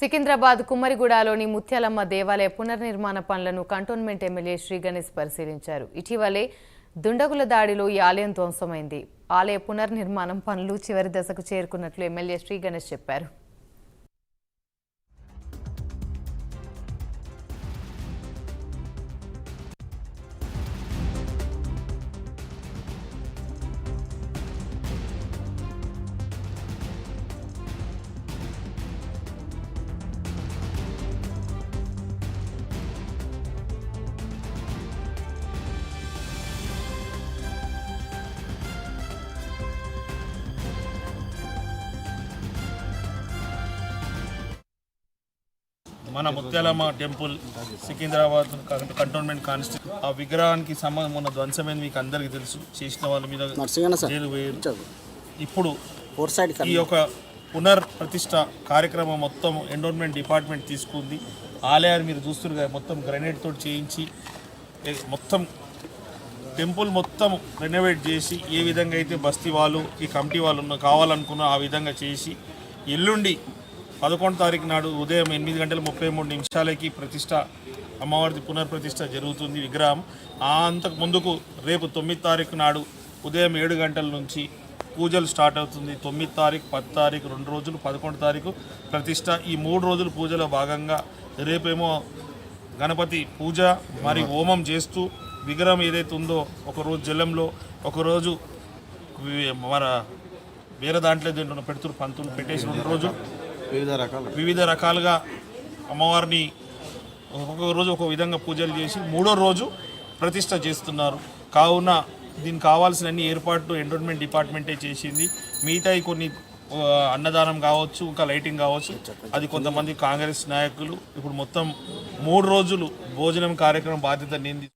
సికింద్రాబాద్ కుమ్మరిగూడలోని ముత్యాలమ్మ దేవాలయ పునర్నిర్మాణ పనులను కంటోన్మెంట్ ఎమ్మెల్యే శ్రీ గణేష్ పరిశీలించారు. ఇటీవలే దుండగుల దాడిలో ఈ ఆలయం ధ్వంసమైంది. ఆలయ పునర్నిర్మాణం పనులు చివరి దశకు చేరుకున్నట్లు ఎమ్మెల్యే శ్రీ గణేష్ చెప్పారు. మన ముత్యాలమ్మ టెంపుల్ సికింద్రాబాద్ కంటోన్మెంట్ కాన్స్టిట్యూ ఆ విగ్రహానికి సంబంధం ఉన్న ధ్వంసమైంది మీకు అందరికీ తెలుసు. చేసిన వాళ్ళ మీద జైలు వేయరు. ఇప్పుడు ఈ యొక్క పునర్ ప్రతిష్ట కార్యక్రమం మొత్తం ఎండోన్మెంట్ డిపార్ట్మెంట్ తీసుకుంది. ఆలయాన్ని మీరు చూస్తున్నారు కదా మొత్తం గ్రనైట్ తోటి చేయించి మొత్తం టెంపుల్ మొత్తం రెనోవేట్ చేసి ఏ విధంగా అయితే బస్తీ వాళ్ళు ఈ కమిటీ వాళ్ళు ఉన్న కావాలనుకున్న ఆ విధంగా చేసి ఎల్లుండి పదకొండు తారీఖు నాడు ఉదయం ఎనిమిది గంటల ముప్పై మూడు నిమిషాలకి ప్రతిష్ట అమ్మవారిది పునర్ప్రతిష్ట జరుగుతుంది విగ్రహం. అంతకు ముందుకు రేపు తొమ్మిది తారీఖు నాడు ఉదయం ఏడు గంటల నుంచి పూజలు స్టార్ట్ అవుతుంది. తొమ్మిది తారీఖు పది తారీఖు రెండు రోజులు పదకొండు తారీఖు ప్రతిష్ట. ఈ మూడు రోజులు పూజలో భాగంగా రేపేమో గణపతి పూజ మరి హోమం చేస్తూ విగ్రహం ఏదైతే ఉందో ఒకరోజు జలంలో ఒకరోజు మన వేరే దాంట్లో దీంట్లో పెడుతురు పంతులు పెట్టేసి రెండు రోజులు వివిధ రకాలు వివిధ రకాలుగా అమ్మవారిని ఒక్కొక్క రోజు ఒక విధంగా పూజలు చేసి మూడో రోజు ప్రతిష్ట చేస్తున్నారు. కావున దీనికి కావాల్సిన అన్ని ఏర్పాట్లు ఎంటర్టైన్మెంట్ డిపార్ట్మెంటే చేసింది. మిగతా కొన్ని అన్నదానం కావచ్చు ఇంకా లైటింగ్ కావచ్చు. అది కొంతమంది కాంగ్రెస్ నాయకులు ఇప్పుడు మొత్తం మూడు రోజులు భోజనం కార్యక్రమం బాధ్యత నింది